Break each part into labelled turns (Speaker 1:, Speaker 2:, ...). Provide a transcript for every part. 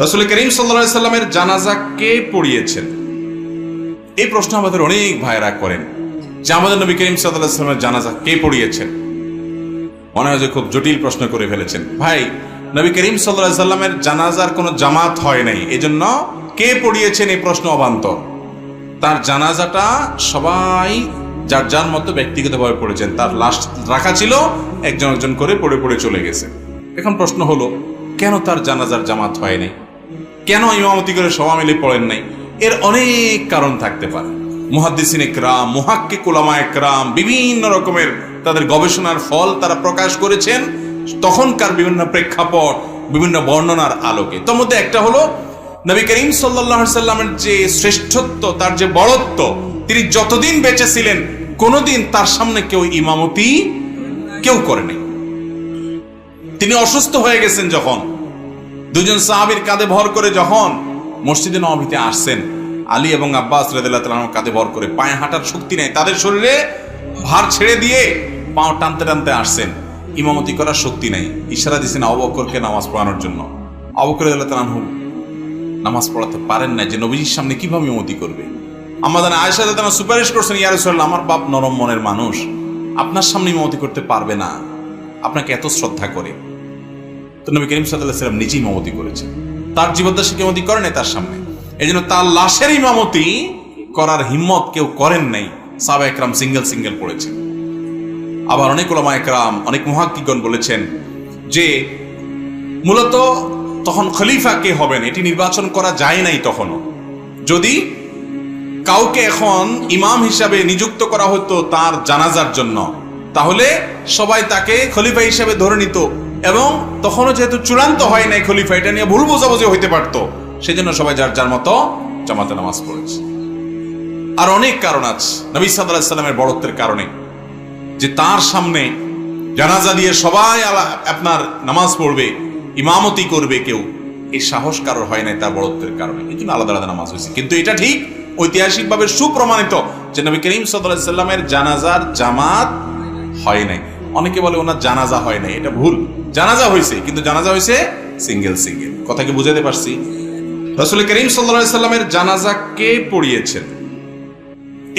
Speaker 1: রসুল করিম সাল্লা সাল্লামের জানাজা কে পড়িয়েছেন? এই প্রশ্ন আমাদের অনেক ভাইরা করেন। যে আমাদের নবী করিম সাল্লামের জানাজা কে পড়িয়েছেন? মনে হয় যে খুব জটিল প্রশ্ন করে ফেলেছেন। ভাই, নবী করিম সাল্লামের জানাজার কোনো জামাত হয় নাই। এজন্য কে পড়িয়েছেন এই প্রশ্ন অবান্তর? তার জানাজাটা সবাই যার যার মতো ব্যক্তিগতভাবে পড়েছেন। তার লাশ রাখা ছিল, একজন একজন করে পড়ে পড়ে চলে গেছে। এখন প্রশ্ন হলো, কেন তার জানাজার জামাত হয় নাই? কেন ইমামতি করে সবাই মিলে পড়েন নাই? এর অনেক কারণ থাকতে পারে। মুহাদ্দিসিন একরাম মুহাক্কি কুলামা একরাম, বিভিন্ন রকমের তাদের গবেষণার ফল তারা প্রকাশ করেছেন। তখনকার বিভিন্ন প্রেক্ষাপট, বিভিন্ন বর্ণনার আলোকে। তোর মধ্যে একটা হলো, নবী করিম সাল্লামের যে শ্রেষ্ঠত্ব, তার যে বড়ত্ব, তিনি যতদিন বেঁচে ছিলেন, কোনোদিন তার সামনে কেউ ইমামতি কেউ করেনি তিনি অসুস্থ হয়ে গেছেন যখন। দুজন সাহাবীর কাঁধে ভর করে যখন মসজিদে নবীতে আসছেন, আলী এবং আব্বাস রেদুল্লাহ কাঁধে ভর করে পায়ে হাঁটার শক্তি নেই, তাদের শরীরে ভার ছেড়ে দিয়ে পাও টানতে টানতে আসছেন, ইমামতি করার শক্তি নেই, ইশারা দিচ্ছেন অবকরকে নামাজ পড়ানোর জন্য। অবকর রাহু নামাজ পড়াতে পারেন না যে নবীজির সামনে কীভাবে ইমামতি করবে? আমাদের আয়সা দাদা সুপারিশ করছেন ইয়ারসল্লাহ আমার বাপ নরম মনের মানুষ, আপনার সামনে ইমামতি করতে পারবে না, আপনাকে এত শ্রদ্ধা করে। তো নবী করিম সাল্লাহ সাল্লাম নিজেই ইমামতি করেছেন। তার জীবদ্দশা কেমতি করে নাই তার সামনে। এই জন্য তার লাশের ইমামতি করার হিম্মত কেউ করেন নাই সাবা একরাম সিঙ্গেল সিঙ্গেল পড়েছেন। আবার অনেক ওলামা একরাম, অনেক মহাকিগণ বলেছেন যে মূলত তখন খলিফা কে হবেন, এটি নির্বাচন করা যায় নাই তখনও। যদি কাউকে এখন ইমাম হিসাবে নিযুক্ত করা হতো তার জানাজার জন্য, তাহলে সবাই তাকে খলিফা হিসাবে ধরে নিত। এবং তখনও যেহেতু চূড়ান্ত হয় নাই খলিফা, এটা নিয়ে ভুল বোঝাবুঝি হইতে পারতো। সেজন্য সবাই যার যার মতো জামাতে নামাজ পড়েছে। আর অনেক কারণ আছে। নবী সাল্লামের বড়ত্বের কারণে। যে তার সামনে জানাজা দিয়ে সবাই আপনার নামাজ পড়বে, ইমামতি করবে কেউ এই সাহস কারোর হয় নাই তার বড়ত্বের কারণে। এই জন্য আলাদা আলাদা নামাজ হয়েছে। কিন্তু এটা ঠিক ঐতিহাসিকভাবে সুপ্রমাণিত যে নবী করিম সাল্লামের জানাজার জামাত হয় নাই। অনেকে বলে ওনার জানাজা হয় নাই, এটা ভুল। জানাজা হয়েছে কিন্তু জানাজা হয়েছে সিঙ্গেল সিঙ্গেল কথা কি বুঝাতে পারছি? রসুল করিম সাল্লাহ সাল্লামের জানাজা কে পড়িয়েছেন?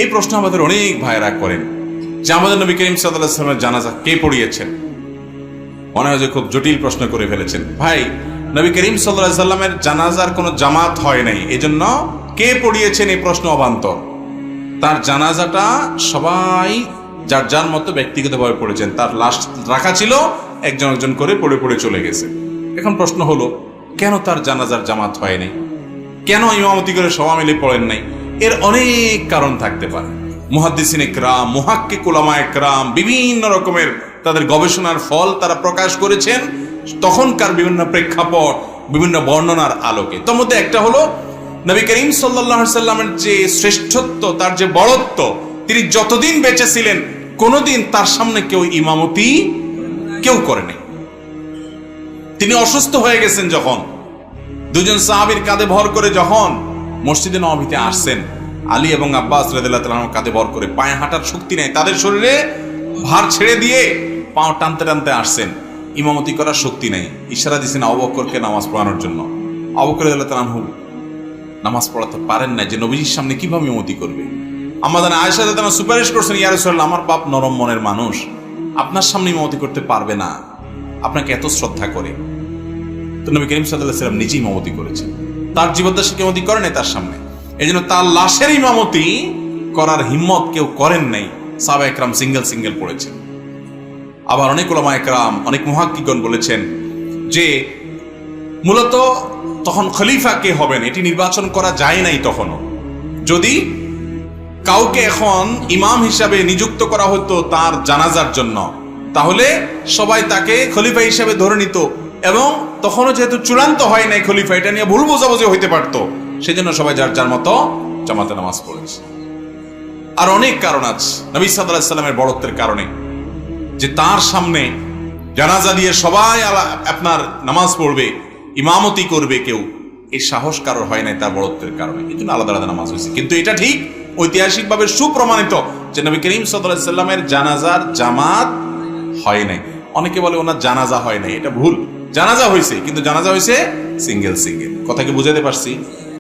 Speaker 1: এই প্রশ্ন আমাদের অনেক ভাইরা করেন। যে আমাদের নবী করিম সাল্লাহ সাল্লামের জানাজা কে পড়িয়েছেন? মনে হয় যে খুব জটিল প্রশ্ন করে ফেলেছেন। ভাই, নবী করিম সাল্লাহ সাল্লামের জানাজার কোনো জামাত হয় নাই, এজন্য কে পড়িয়েছেন এই প্রশ্ন অবান্তর? তার জানাজাটা সবাই যার যার মতো ব্যক্তিগতভাবে পড়েছেন, তার লাশ রাখা ছিল, একজন একজন করে পড়ে পড়ে চলে গেছে। এখন প্রশ্ন হলো, কেন তার জানাজার জামাত হয় নাই? কেন ইমামতি করে সবাই মিলে পড়েন নাই? এর অনেক কারণ থাকতে পারে। মুহাদ্দিসিন একরাম মুহাক্কি কুলামা একরাম, বিভিন্ন রকমের তাদের গবেষণার ফল তারা প্রকাশ করেছেন। তখনকার বিভিন্ন প্রেক্ষাপট, বিভিন্ন বর্ণনার আলোকে। তোর মধ্যে একটা হলো, নবী করিম সাল্লাহ সাল্লামের যে শ্রেষ্ঠত্ব, তার যে বড়ত্ব, তিনি যতদিন বেঁচে ছিলেন কোনোদিন তার সামনে কেউ ইমামতি কেউ করেনি তিনি অসুস্থ হয়ে গেছেন যখন। দুজন সাহাবীর কাঁধে ভর করে যখন মসজিদে নবীতে আসছেন, আলী এবং আব্বাস রেদুল্লাহ কাঁধে ভর করে পায়ে হাঁটার শক্তি নেই, তাদের শরীরে ভার ছেড়ে দিয়ে পাও টানতে টানতে আসছেন। ইমামতি করার শক্তি নেই, ইশারা দিচ্ছেন অবকরকে নামাজ পড়ানোর জন্য। অবকর রাহু নামাজ পড়াতে পারেন না যে নবীজির সামনে কীভাবে ইমামতি করবে? আমাদের আয়সা দাদা সুপারিশ করছেন ইয়ারসল্লাহ আমার বাপ নরম মনের মানুষ। আপনার সামনে ইমামতি করতে পারবে না। আপনাকে এত শ্রদ্ধা করে। তো নবী করিম সাল্লাহ সাল্লাম নিজেই ইমামতি করেছেন। তার জীবদ্দশা কেমতি করে নাই তার সামনে। এই জন্য তার লাশের ইমামতি করার হিম্মত কেউ করেন নাই। সাবা একরাম সিঙ্গেল সিঙ্গেল পড়েছেন। আবার অনেক ওলামা একরাম, অনেক মহাকিগণ বলেছেন যে, মূলত তখন খলিফা কে হবেন? এটি নির্বাচন করা যায় নাই তখনও। যদি কাউকে এখন ইমাম হিসাবে নিযুক্ত করা হতো তার জানাজার জন্য। তাহলে সবাই তাকে খলিফা হিসাবে ধরে নিত এবং তখনও যেহেতু চূড়ান্ত হয় নাই খলিফা, এটা নিয়ে ভুল বোঝাবুঝি হইতে পারতো। সেজন্য সবাই যার যার মতো জামাতে নামাজ পড়েছে। আর অনেক কারণ আছে, নবী সাল্লামের বড়ত্বের কারণে। যে তার সামনে জানাজা দিয়ে সবাই আপনার নামাজ পড়বে, ইমামতি করবে কেউ এই সাহস কারোর হয় নাই তার বড়ত্বের কারণে। এই জন্য আলাদা আলাদা নামাজ হয়েছে। কিন্তু এটা ঠিক ঐতিহাসিকভাবে সুপ্রমাণিত যে নবী করিম সদাল্লামের জানাজার জামাত হয় নাই। অনেকে বলে ওনার জানাজা হয় নাই, এটা ভুল। জানাজা হয়েছে কিন্তু জানাজা হয়েছে সিঙ্গেল সিঙ্গেল। কথাকে বুঝাতে পারছি?